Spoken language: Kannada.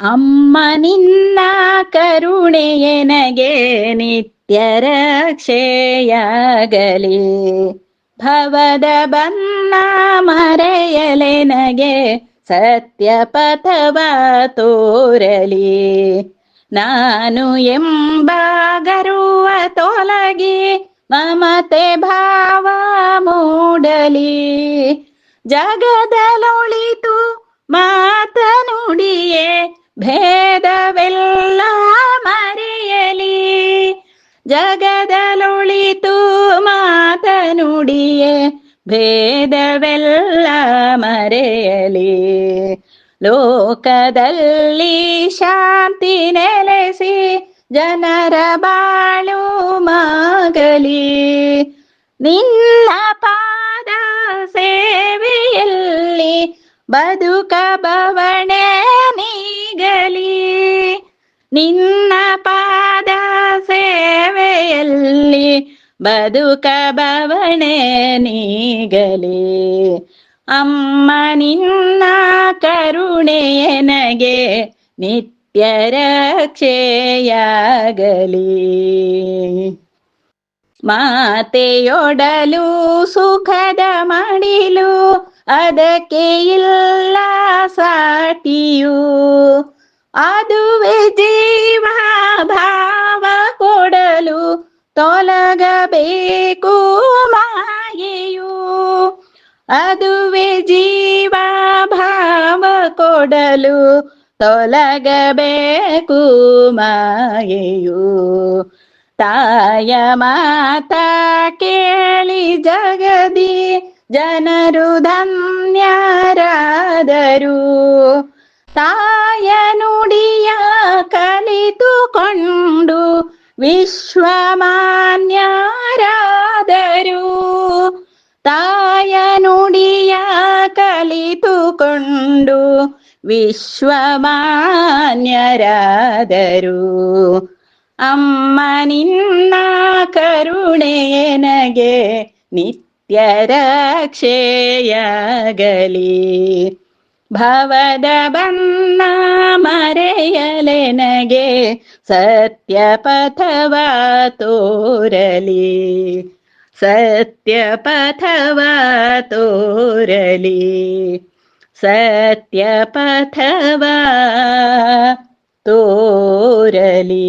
ಅಮ್ಮ ನಿನ್ನ ಕರುಣೆಯನಗೆ ನಿತ್ಯ ರಕ್ಷೆಯಾಗಲಿ ಭವದ ಬನ್ನ ಮರೆಯಲೆನಗೆ ಸತ್ಯ ಪಥವ ತೋರಲಿ. ನಾನು ಎಂಬ ಗರುವ ತೊಲಗಿ ಮಮತೆ ಭಾವ ಮೂಡಲಿ. ಜಗದಲೊಳಿತು ಮಾತನುಡಿಯೇ ಭೇದವೆಲ್ಲ ಮರೆಯಲಿ. ಜಗದಲೊಳಿತು ಮಾತನುಡಿಯೇ, ಭೇದವೆಲ್ಲ ಮರೆಯಲಿ. ಲೋಕದಲ್ಲಿ ಶಾಂತಿ ನೆಲೆಸಿ, ಜನರ ಬಾಳು ಮಾಗಲಿ. ನಿನ್ನ ಪಾದ ಸೇವೆಯಲ್ಲಿ ಬದುಕ ನೀಗಲಿ ನಿನ್ನ ಪಾದ ಸೇವೆಯಲ್ಲಿ ಬದುಕ ಬವಣೆ ನೀಗಲಿ. ಅಮ್ಮ ನಿನ್ನ ಕರುಣೆಯನಗೆ ನಿತ್ಯ ರಕ್ಷೆಯಾಗಲಿ. ಮಾತೆಯೊಡಲು ಸುಖದ ಮಡಿಲು, ಅದಕ್ಕೆ ಇಲ್ಲ ಸಾಟಿಯು. ಅದುವೆ ಜೀವ ಭಾವ ಕೊಡಲು ತೊಲಗಬೇಕು ಮಾಯೆಯು. ಅದುವೆ ಜೀವ ಭಾವ ಕೊಡಲು ತೊಲಗಬೇಕು ಮಾಯೆಯು. ತಾಯ ಮಾತ ಕೇಳಿ ಜಗದಿ ಜನರು ಧನ್ಯರಾದರು. ತಾಯನು ಕಲಿತುಕೊಂಡು ವಿಶ್ವಮಾನ್ಯರಾದರು ತಾಯ ನುಡಿಯ ಕಲಿತುಕೊಂಡು ವಿಶ್ವಮಾನ್ಯರಾದರು ಅಮ್ಮ ನಿನ್ನ ಕರುಣೆಯನಗೆ ನಿತ್ಯ ರಕ್ಷೆಯಾಗಲಿ ಭವದ ಬನ್ನ ಮರೆಯಲೆನಗೆ ಸತ್ಯ ಪಥವ ತೋರಲಿ ಸತ್ಯ ಪಥವ ತೋರಲಿ ಸತ್ಯ ಪಥವ ತೋರಲಿ